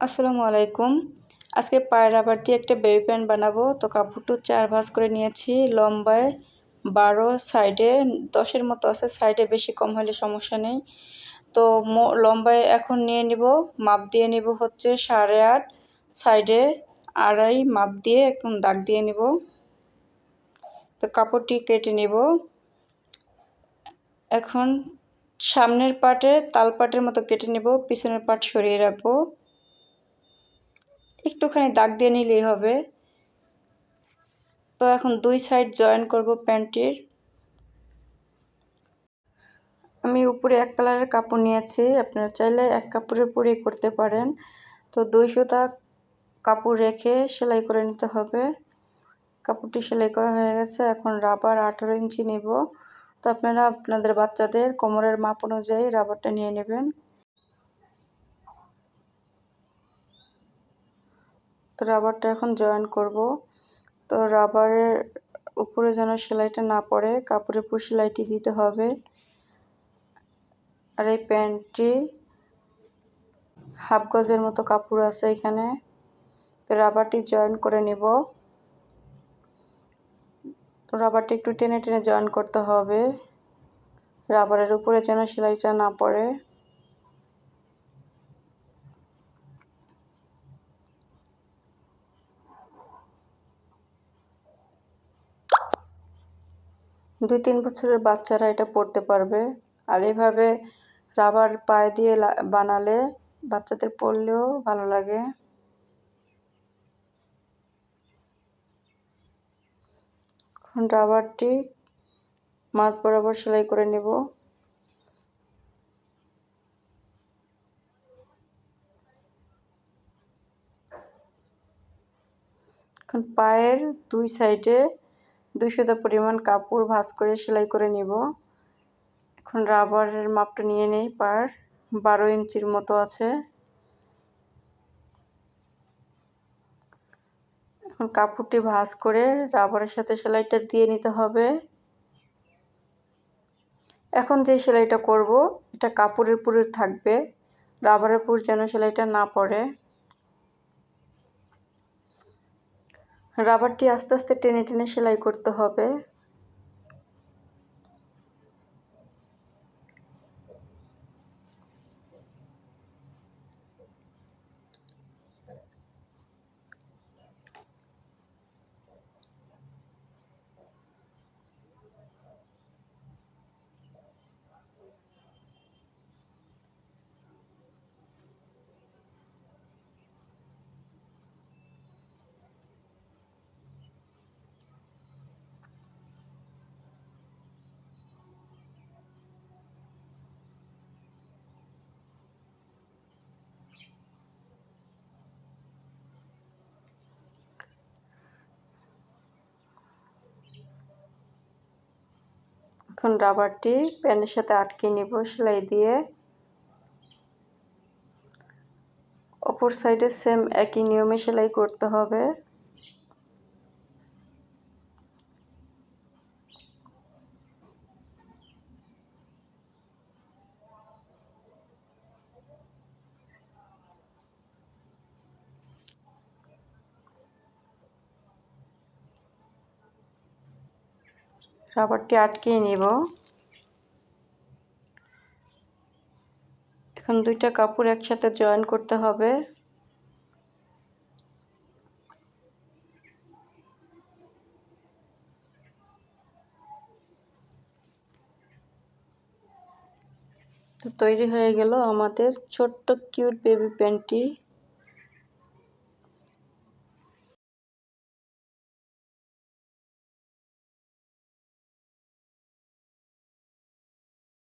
আসসালামু আলাইকুম। আজকে পায়ের রাবার দিয়ে একটা বেবি প্যান্ট বানাবো। তো কাপড়টা চার ভাঁজ করে নিয়েছি। লম্বায় বারো, সাইডে দশের মতো আছে। সাইডে বেশি কম হলে সমস্যা নেই। তো লম্বায় এখন নিয়ে নিব। মাপ দিয়ে নিব হচ্ছে সাড়ে আট, সাইডে আড়াই মাপ দিয়ে একদম দাগ দিয়ে নিব। তো কাপড়টি কেটে নিব। এখন সামনের পাটে তাল পাটের মতো কেটে নেব। পিছনের পাট সরিয়ে রাখব। একটুখানি দাগ দিয়ে নিলেই হবে। তো এখন দুই সাইড জয়েন করব প্যান্টটির আমি উপরে এক কালারের কাপড় নিয়েছি, আপনারা চাইলে এক কাপড়ের পরেই করতে পারেন। তো দুই সুতা কাপড় রেখে সেলাই করে নিতে হবে। কাপড়টি সেলাই করা হয়ে গেছে, এখন রাবার আঠারো ইঞ্চি নেব। তো আপনারা আপনাদের বাচ্চাদের কোমরের মাপ অনুযায়ী রাবারটা নিয়ে নেবেন। তো রাবারটা এখন জয়েন করব। তো রাবারের উপরে যেন সেলাইটা না পড়ে, কাপড়ের উপর সেলাইটি দিতে হবে। আর এই প্যান্টটি হাফ গজের মতো কাপড় আছে এখানে। তো রাবারটি জয়েন করে নেব। তো রাবারটি একটু টেনে টেনে জয়েন করতে হবে। রাবারের উপরে যেন সেলাইটা না পড়ে। দুই তিন বছরের বাচ্চারা এটা পড়তে পারবে। আর এভাবে রাবার পায়ে দিয়ে বানালে বাচ্চাদের পড়লেও ভালো লাগে। এখন রাবারটি মাছ বরাবর সেলাই করে নেব। এখন পায়ের দুই সাইডে দুশোটা পরিমাণ কাপড় ভাঁজ করে সেলাই করে নিব। এখন রাবারের মাপটা নিয়ে নেই, পার বারো ইঞ্চির মতো আছে। এখন কাপড়টি ভাঁজ করে রাবারের সাথে সেলাইটা দিয়ে নিতে হবে। এখন যে সেলাইটা করব, এটা কাপড়ের পুরে থাকবে। রাবারের পুর যেন সেলাইটা না পড়ে। রাবারটি আস্তে আস্তে টেনে টেনে সেলাই করতে হবে। এখন রাবারটি প্যানের সাথে আটকে নিব, সেলাই দিয়ে। অপর সাইডে সেম একই নিয়মে সেলাই করতে হবে। রাবারটি আটকিয়ে নিব। এখন দুইটা কাপড় একসাথে জয়েন করতে হবে। তো তৈরি হয়ে গেল আমাদের ছোট্ট কিউট বেবি প্যান্টটি।